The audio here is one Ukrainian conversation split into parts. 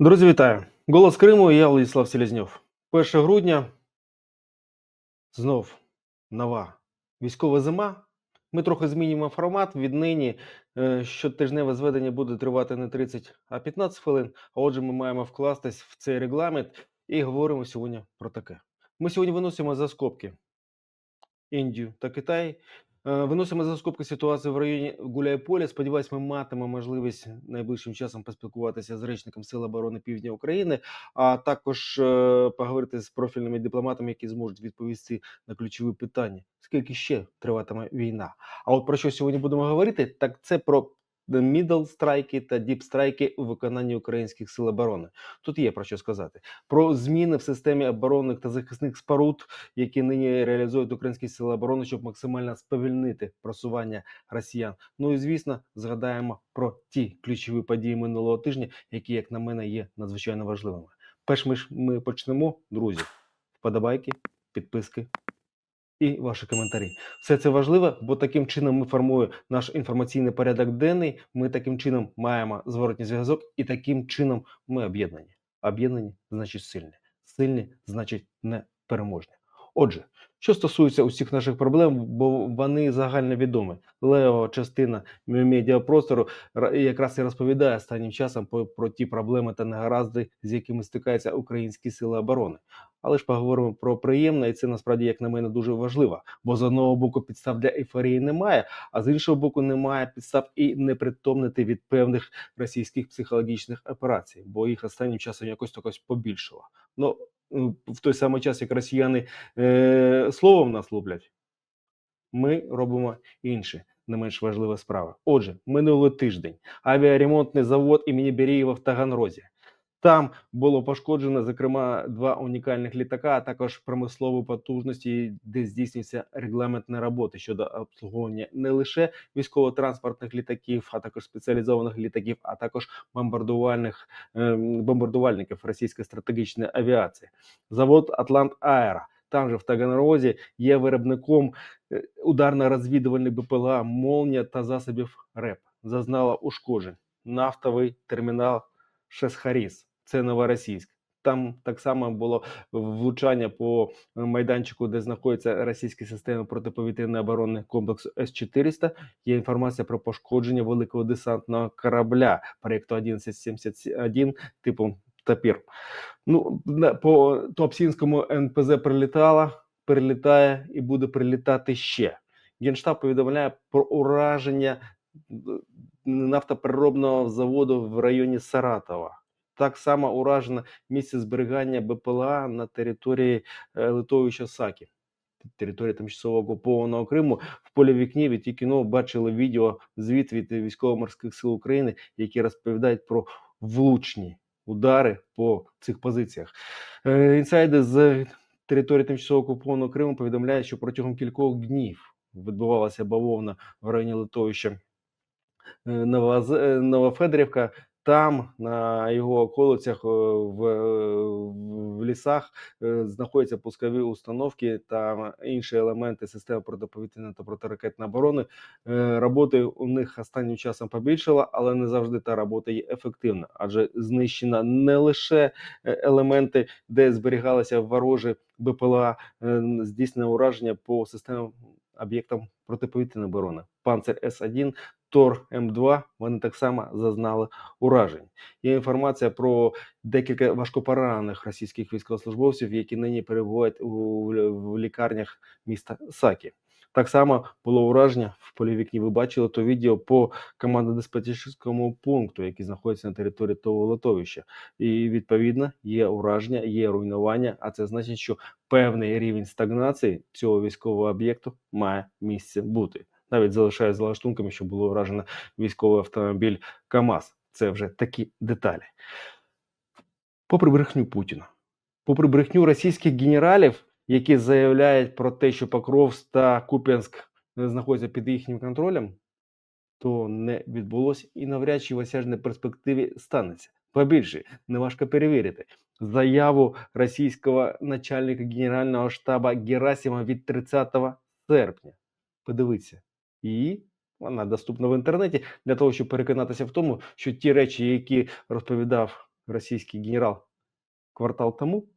Друзі, вітаю! Голос Криму я Владислав Селезньов. 1 грудня знов нова військова зима. Ми трохи змінюємо формат. Віднині е, щотижневе зведення буде тривати не 30, а 15 хвилин. А отже, ми маємо вкластись в цей регламент і говоримо сьогодні про таке. Ми сьогодні виносимо за скобки Індію та Китай. Е, Виносимо за скобки ситуацію в районі Гуляйполя. Сподіваюсь, ми матимемо можливість найближчим часом поспілкуватися з речником Сил оборони Півдня України, а також е, поговорити з профільними дипломатами, які зможуть відповісти на ключові питання. Скільки ще триватиме війна? А от про що сьогодні будемо говорити? Так це про мідл страйки та діп страйки у виконанні українських сил оборони. Тут є про що сказати. Про зміни в системі оборонних та захисних споруд, які нині реалізують українські сили оборони, щоб максимально сповільнити просування росіян. Ну і звісно, згадаємо про ті ключові події минулого тижня, які, як на мене, є надзвичайно важливими. Перш ми ж ми почнемо, друзі. Вподобайки, підписки і ваші коментарі. Все це важливо, бо таким чином ми формуємо наш інформаційний порядок денний. Ми таким чином маємо зворотній зв'язок, і таким чином ми об'єднані. Об'єднані значить сильні. Сильні значить непереможні. Отже, що стосується усіх наших проблем, бо вони загальновідомі. Лева частина медіапростору ра- якраз і розповідає останнім часом про, ті проблеми та негаразди, з якими стикаються українські сили оборони. Але ж поговоримо про приємне, і це насправді, як на мене, дуже важливо. Бо з одного боку підстав для ейфорії немає, а з іншого боку, немає підстав і не притомнити від певних російських психологічних операцій, бо їх останнім часом якось такось побільшало. Ну в той самий час, як росіяни е, словом нас луплять, ми робимо інше. Не менш важлива справа. Отже, минулий тиждень авіаремонтний завод імені Берієва в Таганрозі. Там було пошкоджено, зокрема, два унікальних літака, а також промислові потужності, де здійснюються регламентні роботи щодо обслуговування не лише військово-транспортних літаків, а також спеціалізованих літаків, а також бомбардувальних ем, бомбардувальників російської стратегічної авіації. Завод Атлант Аера. Там же в Таганрозі є виробником е, ударно-розвідувальних БПЛА Молнія та засобів РЕП. Зазнала ушкоджень. Нафтовий термінал Шесхаріс. Це новоросійськ. Там так само було влучання по майданчику, де знаходиться російська система протиповітряної оборони комплексу С-400. Є інформація про пошкодження великого десантного корабля проєкту 1171 типу Тапір. Ну, по Туапсінському НПЗ прилітала, прилітає і буде прилітати ще. Генштаб повідомляє про ураження нафтопереробного заводу в районі Саратова. Так само уражено місце зберігання БПЛА на території е, литовища Сакі, території тимчасово окупованого Криму. В полі вікні від кіно бачили відео звіт від військово-морських сил України, які розповідають про влучні удари по цих позиціях. Е, Інсайди з території тимчасово окупованого Криму повідомляють, що протягом кількох днів відбувалася бавовна в районі литовища е, е, Новофедорівка. Там на його околицях е, в, е, в лісах е, знаходяться пускові установки та інші елементи системи протиповітряної та протиракетної оборони. Роботи у них останнім часом побільшало, але не завжди та робота є ефективна, адже знищено не лише елементи, де зберігалися ворожі БПЛА, е, здійснено ураження по системам об'єктам протиповітряної оборони. Панцер С1, Тор М2, вони так само зазнали уражень. Є інформація про декілька важкопоранених російських військовослужбовців, які нині перебувають у лікарнях міста Сакі. Так само було ураження в полі вікні. Ви бачили то відео по командно-диспетчерському пункту, який знаходиться на території того литовища. І відповідно є ураження, є руйнування. А це значить, що певний рівень стагнації цього військового об'єкту має місце бути. Навіть залишаю з лаштунками, що було вражено військовий автомобіль КАМАЗ. Це вже такі деталі. Попри брехню Путіна, попри брехню російських генералів, які заявляють про те, що Покровськ та Куп'янськ е, знаходяться під їхнім контролем, то не відбулося і навряд чи в осяжній перспективі станеться. Побільше, неважко перевірити. Заяву російського начальника Генерального штабу Герасима від 30 серпня. Подивіться. І вона доступна в інтернеті для того, щоб переконатися в тому, що ті речі, які розповідав російський генерал квартал тому,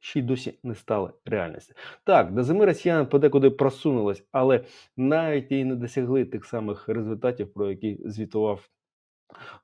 ще й досі не стали реальністю. Так, до зими росіяни подекуди просунулись, але навіть і не досягли тих самих результатів, про які звітував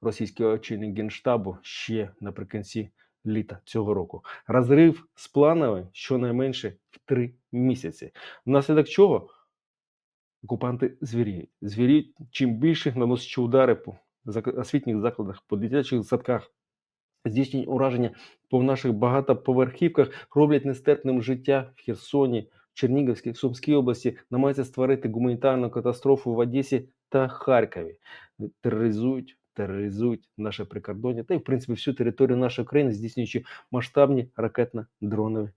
російський очільник генштабу ще наприкінці літа цього року. Розрив з плановим щонайменше в три місяці. Внаслідок чого окупанти звіріють. Звіріють, чим більше наносячи удари по освітніх закладах, по дитячих садках, здійснюють ураження по наших багатоповерхівках, роблять нестерпним життя в Херсоні, Чернігівській, Сумській області, намагаються створити гуманітарну катастрофу в Одесі та Харкові. Тероризують, тероризують наше прикордоння та й, в принципі, всю територію нашої країни, здійснюючи масштабні ракетно-дронові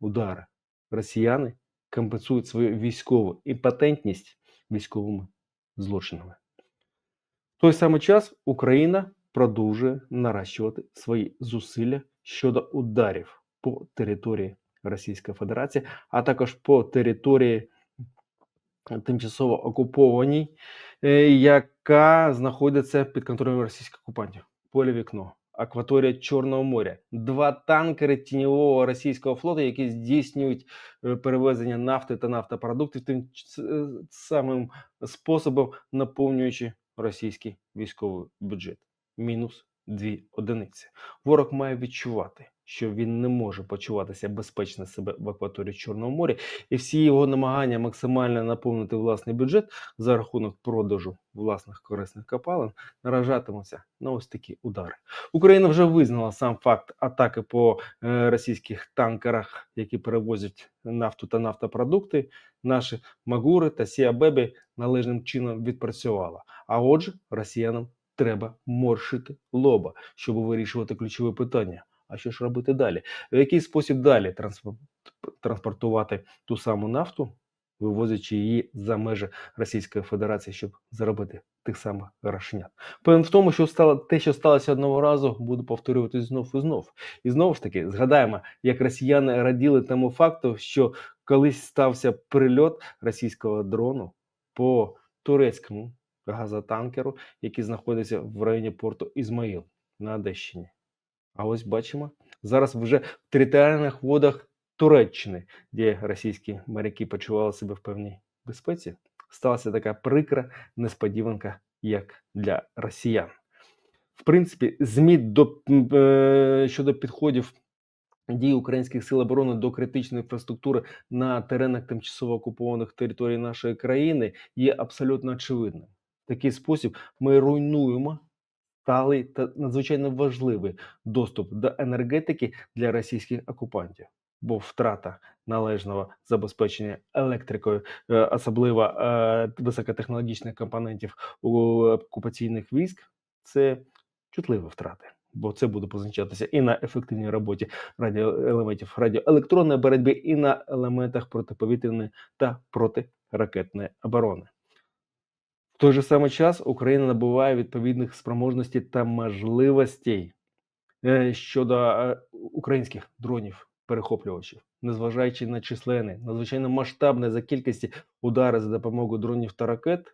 удари. Росіяни компенсують свою військову імпотентність військовими злочинами. В той самий час Україна продовжує наращувати свої зусилля щодо ударів по території Російської Федерації, а також по території тимчасово окупованій, е, яка знаходиться під контролем російських окупантів. Поле вікно, акваторія Чорного моря, два танкери тіньового російського флоту, які здійснюють е, перевезення нафти та нафтопродуктів тим е, самим способом, наповнюючи російський військовий бюджет. Мінус дві одиниці. Ворог має відчувати, що він не може почуватися безпечно себе в акваторії Чорного моря, і всі його намагання максимально наповнити власний бюджет за рахунок продажу власних корисних копалин наражатимуться на ось такі удари. Україна вже визнала сам факт атаки по е, російських танкерах, які перевозять нафту та нафтопродукти. Наші Магури та Сіабебі належним чином відпрацювала. А отже, росіянам треба моршити лоба, щоб вирішувати ключове питання. А що ж робити далі? В який спосіб далі транспор- транспортувати ту саму нафту, вивозячи її за межі Російської Федерації, щоб заробити тих самих грошенят? Певен в тому, що стало те, що сталося одного разу, буде повторюватись знов і знов. І знову ж таки, згадаємо, як росіяни раділи тому факту, що колись стався прильот російського дрону по турецькому газотанкеру, який знаходиться в районі порту Ізмаїл на Одещині. А ось бачимо, зараз вже в територіальних водах Туреччини, де російські моряки почували себе в певній безпеці, сталася така прикра несподіванка, як для росіян. В принципі, ЗМІ до, е, щодо підходів дій українських сил оборони до критичної інфраструктури на теренах тимчасово окупованих територій нашої країни є абсолютно очевидним. Такий спосіб ми руйнуємо сталий та надзвичайно важливий доступ до енергетики для російських окупантів, бо втрата належного забезпечення електрикою, е, особливо е, високотехнологічних компонентів у окупаційних військ, це чутливі втрати. Бо це буде позначатися і на ефективній роботі радіоелементів радіоелектронної боротьби, і на елементах протиповітряної та протиракетної оборони. Той же самий час Україна набуває відповідних спроможностей та можливостей е, щодо е, українських дронів перехоплювачів, незважаючи на численні, надзвичайно масштабні за кількості удари за допомогою дронів та ракет,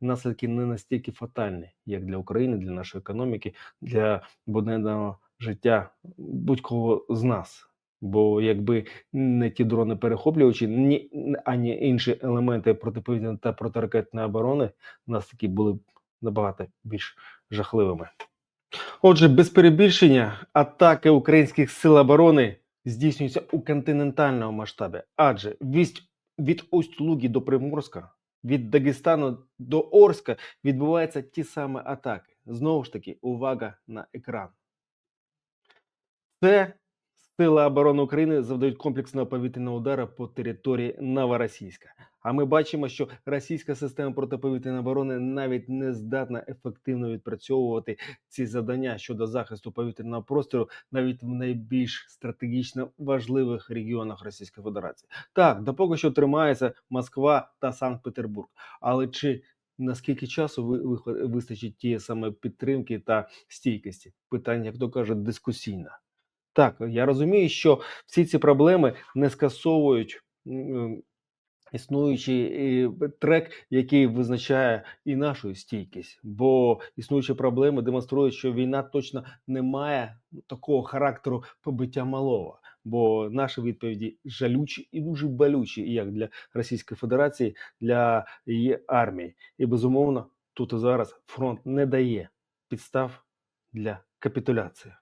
наслідки не настільки фатальні, як для України, для нашої економіки, для буденного життя будь-кого з нас. Бо якби не ті дрони перехоплювачі, ні ані інші елементи протиповітряної та протиракетної оборони, наслідки були б набагато більш жахливими. Отже, без перебільшення атаки українських сил оборони здійснюються у континентальному масштабі, адже від, від Усть-Луги до Приморська, від Дагестану до Орська відбуваються ті самі атаки. Знову ж таки, увага на екран. Це Сили оборони України завдають комплексного повітряного удара по території Новоросійська. А ми бачимо, що російська система протиповітряної оборони навіть не здатна ефективно відпрацьовувати ці завдання щодо захисту повітряного простору навіть в найбільш стратегічно важливих регіонах Російської Федерації. Так, допоки що тримається Москва та Санкт-Петербург. Але чи наскільки часу ви, ви- вистачить тієї саме підтримки та стійкості? Питання, як то кажуть, дискусійне. Так, я розумію, що всі ці проблеми не скасовують існуючий е, трек, який визначає і нашу стійкість, бо існуючі проблеми демонструють, що війна точно не має такого характеру побиття малого. Бо наші відповіді жалючі і дуже болючі, як для Російської Федерації, для її армії. І безумовно, тут і зараз фронт не дає підстав для капітуляції.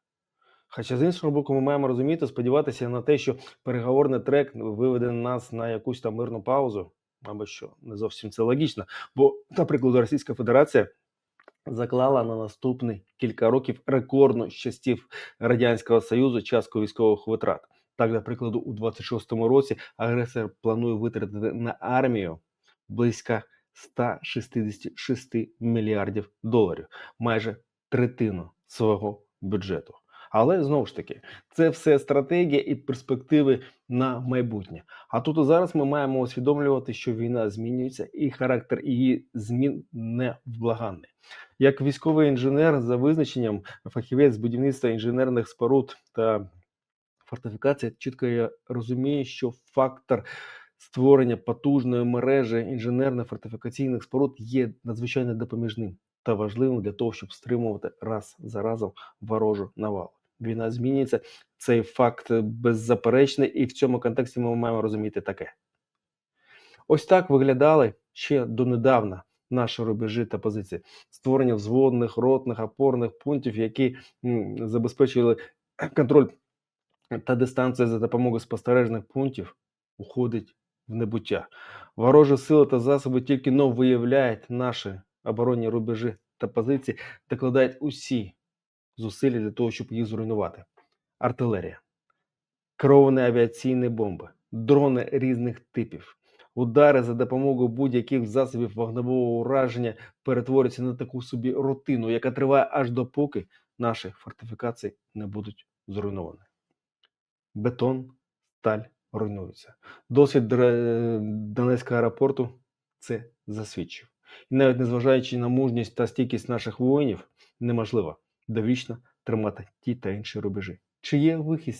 Хоча з іншого боку, ми маємо розуміти, сподіватися на те, що переговорний трек виведе нас на якусь там мирну паузу, або що не зовсім це логічно. Бо, наприклад, Російська Федерація заклала на наступні кілька років рекордну з часів Радянського Союзу частку військових витрат. Так, для прикладу, у 26-му році агресор планує витратити на армію близько 166 мільярдів доларів, майже третину свого бюджету. Але знову ж таки, це все стратегія і перспективи на майбутнє. А тут і зараз ми маємо усвідомлювати, що війна змінюється, і характер її змін невблаганний. Як військовий інженер за визначенням, фахівець будівництва інженерних споруд та фортифікації, чітко я розумію, що фактор створення потужної мережі інженерно-фортифікаційних споруд є надзвичайно допоміжним та важливим для того, щоб стримувати раз за разом ворожу навалу. Війна змінюється. Цей факт беззаперечний, і в цьому контексті ми маємо розуміти таке. Ось так виглядали ще донедавна наші рубежі та позиції. Створення взводних, ротних, опорних пунктів, які забезпечували контроль та дистанція за допомогою спостережних пунктів, уходить в небуття. Ворожі сили та засоби тільки но виявляють наші оборонні рубежі та позиції, докладають усі зусилля для того, щоб їх зруйнувати. Артилерія, керовані авіаційні бомби, дрони різних типів, удари за допомогою будь-яких засобів вогневого ураження перетворюються на таку собі рутину, яка триває аж допоки наші фортифікації не будуть зруйновані. Бетон, сталь руйнуються. Досвід Донецького аеропорту це засвідчив. І навіть незважаючи на мужність та стійкість наших воїнів, неможливо довічно тримати ті та інші рубежі. Чи є вихід?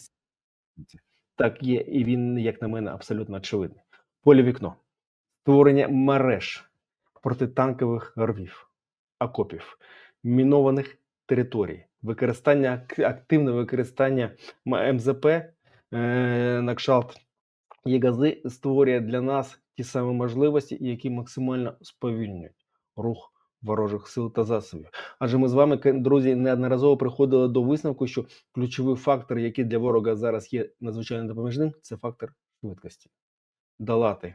Так є, і він, як на мене, абсолютно очевидний. Поле вікно, створення мереж протитанкових рвів, окопів, мінованих територій, використання активне використання МЗП е, на кшалт Єгази створює для нас ті самі можливості, які максимально сповільнюють рух ворожих сил та засобів. Адже ми з вами, друзі, неодноразово приходили до висновку, що ключовий фактор, який для ворога зараз є надзвичайно допоміжним, це фактор швидкості. Долати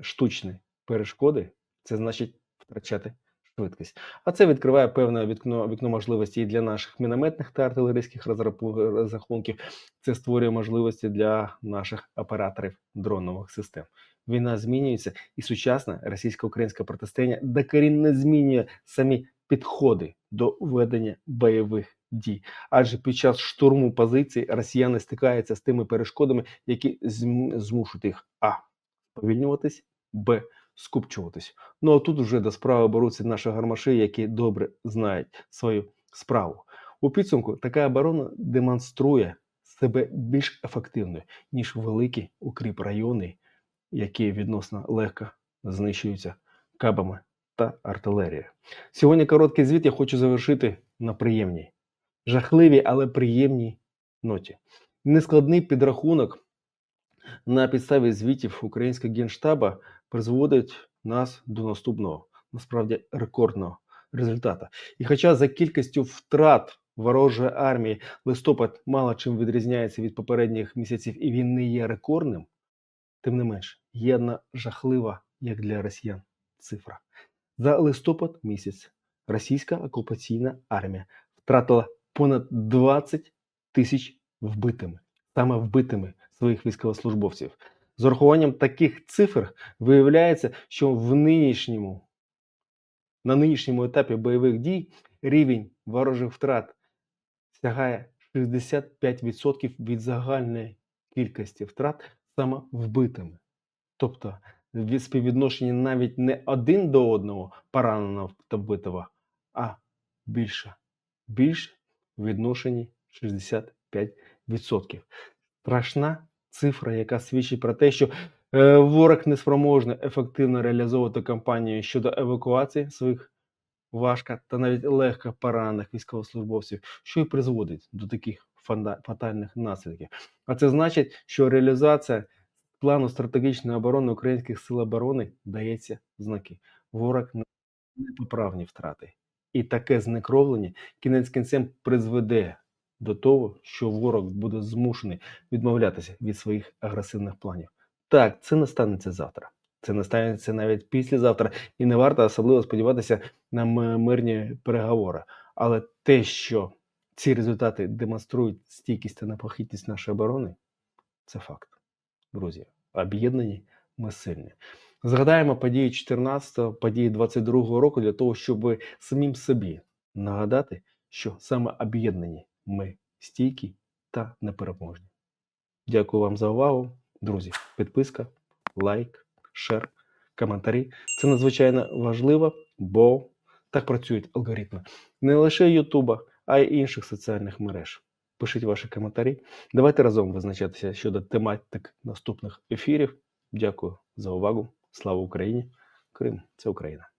штучні перешкоди, це значить втрачати швидкість. А це відкриває певне вікно, вікно можливості і для наших мінометних та артилерійських розрахунків. Це створює можливості для наших операторів дронових систем. Війна змінюється, і сучасне російсько-українське протистояння докорінно змінює самі підходи до ведення бойових дій. Адже під час штурму позицій росіяни стикаються з тими перешкодами, які змушують їх а сповільнюватись, б скупчуватись. Ну а тут вже до справи беруться наші гармаші, які добре знають свою справу. У підсумку така оборона демонструє себе більш ефективною, ніж великі укріп райони, які відносно легко знищуються кабами та артилерією. Сьогодні короткий звіт я хочу завершити на приємній, жахливій, але приємній ноті. Нескладний підрахунок на підставі звітів українського генштаба призводить нас до наступного, насправді рекордного результату. І хоча за кількістю втрат ворожої армії листопад мало чим відрізняється від попередніх місяців, і він не є рекордним, тим не менш, є одна жахлива, як для росіян, цифра. За листопад місяць російська окупаційна армія втратила понад 20 тисяч вбитими, саме вбитими своїх військовослужбовців. З урахуванням таких цифр виявляється, що в нинішньому, на нинішньому етапі бойових дій рівень ворожих втрат сягає 65% від загальної кількості втрат саме вбитими. Тобто від співвідношення навіть не один до одного пораненого та вбитого, а більше. Більше в відношенні 65%. Страшна цифра, яка свідчить про те, що Е, Ворог неспроможний ефективно реалізовувати кампанію щодо евакуації своїх важко та навіть легко поранених військовослужбовців, що і призводить до таких фатальних наслідків. А це значить, що реалізація плану стратегічної оборони українських сил оборони дається знаки. Ворог не непоправні втрати. І таке знекровлення кінець кінцем призведе до того, що ворог буде змушений відмовлятися від своїх агресивних планів. Так, це не станеться завтра. Це не станеться навіть післязавтра, і не варто особливо сподіватися на мирні переговори. Але те, що ці результати демонструють стійкість та непохитність нашої оборони, це факт. Друзі, об'єднані ми сильні. Згадаємо події 14-го, події 22-го року для того, щоб самим собі нагадати, що саме об'єднані ми стійкі та непереможні. Дякую вам за увагу, друзі. Підписка, лайк, шер, коментарі. Це надзвичайно важливо, бо так працюють алгоритми не лише Ютуба, а й інших соціальних мереж. Пишіть ваші коментарі. Давайте разом визначатися щодо тематик наступних ефірів. Дякую за увагу. Слава Україні! Крим це Україна.